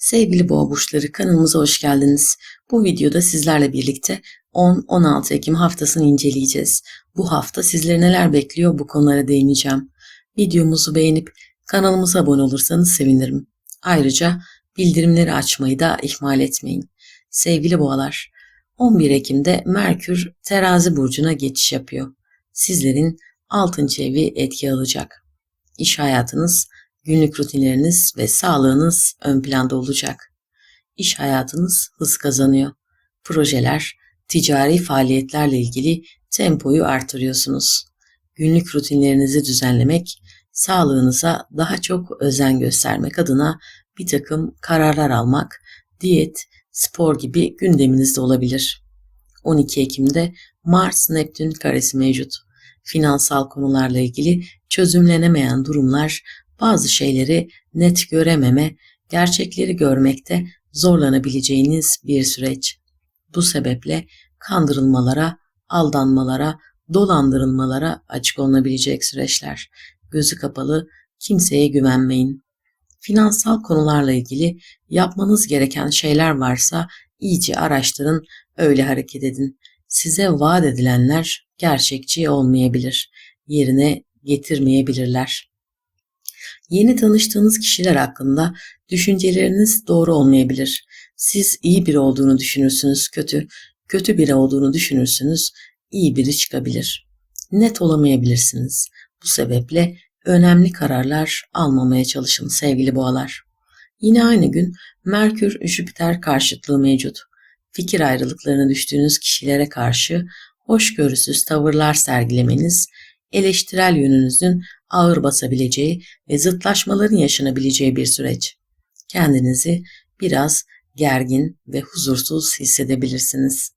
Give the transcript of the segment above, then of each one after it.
Sevgili boğa burçları kanalımıza hoş geldiniz. Bu videoda sizlerle birlikte 10-16 Ekim haftasını inceleyeceğiz. Bu hafta sizleri neler bekliyor bu konulara değineceğim. Videomuzu beğenip kanalımıza abone olursanız sevinirim. Ayrıca bildirimleri açmayı da ihmal etmeyin. Sevgili boğalar, 11 Ekim'de Merkür terazi burcuna geçiş yapıyor. Sizlerin 6. evi etki alacak. İş hayatınız, günlük rutinleriniz ve sağlığınız ön planda olacak. İş hayatınız hız kazanıyor. Projeler, ticari faaliyetlerle ilgili tempoyu artırıyorsunuz. Günlük rutinlerinizi düzenlemek, sağlığınıza daha çok özen göstermek adına bir takım kararlar almak, diyet, spor gibi gündeminizde olabilir. 12 Ekim'de Mars-Neptün karesi mevcut. Finansal konularla ilgili çözümlenemeyen durumlar, bazı şeyleri net görememe, gerçekleri görmekte zorlanabileceğiniz bir süreç. Bu sebeple kandırılmalara, aldanmalara, dolandırılmalara açık olunabilecek süreçler. Gözü kapalı, kimseye güvenmeyin. Finansal konularla ilgili yapmanız gereken şeyler varsa iyice araştırın, öyle hareket edin. Size vaat edilenler gerçekçi olmayabilir, yerine getirmeyebilirler. Yeni tanıştığınız kişiler hakkında düşünceleriniz doğru olmayabilir. Siz iyi biri olduğunu düşünürsünüz, kötü, kötü biri olduğunu düşünürsünüz, iyi biri çıkabilir. Net olamayabilirsiniz. Bu sebeple önemli kararlar almamaya çalışın sevgili boğalar. Yine aynı gün Merkür Jüpiter karşıtlığı mevcut. Fikir ayrılıklarına düştüğünüz kişilere karşı hoşgörüsüz tavırlar sergilemeniz, eleştirel yönünüzün ağır basabileceği ve zıtlaşmaların yaşanabileceği bir süreç. Kendinizi biraz gergin ve huzursuz hissedebilirsiniz.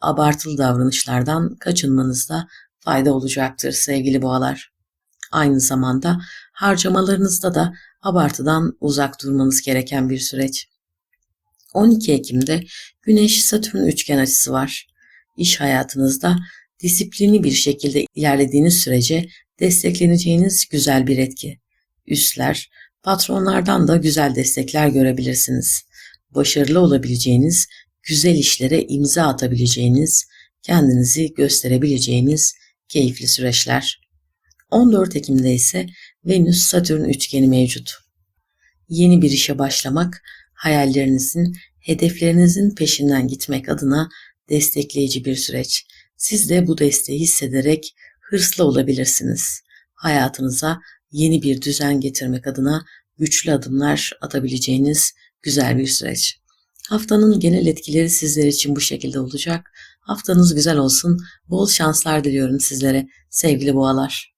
Abartılı davranışlardan kaçınmanızda fayda olacaktır sevgili boğalar. Aynı zamanda harcamalarınızda da abartıdan uzak durmanız gereken bir süreç. 12 Ekim'de Güneş-Satürn üçgen açısı var. İş hayatınızda disiplinli bir şekilde ilerlediğiniz sürece destekleneceğiniz güzel bir etki. Üstler, patronlardan da güzel destekler görebilirsiniz. Başarılı olabileceğiniz, güzel işlere imza atabileceğiniz, kendinizi gösterebileceğiniz keyifli süreçler. 14 Ekim'de ise Venüs-Satürn üçgeni mevcut. Yeni bir işe başlamak, hayallerinizin, hedeflerinizin peşinden gitmek adına destekleyici bir süreç. Siz de bu desteği hissederek hırslı olabilirsiniz. Hayatınıza yeni bir düzen getirmek adına güçlü adımlar atabileceğiniz güzel bir süreç. Haftanın genel etkileri sizler için bu şekilde olacak. Haftanız güzel olsun. Bol şanslar diliyorum sizlere sevgili boğalar.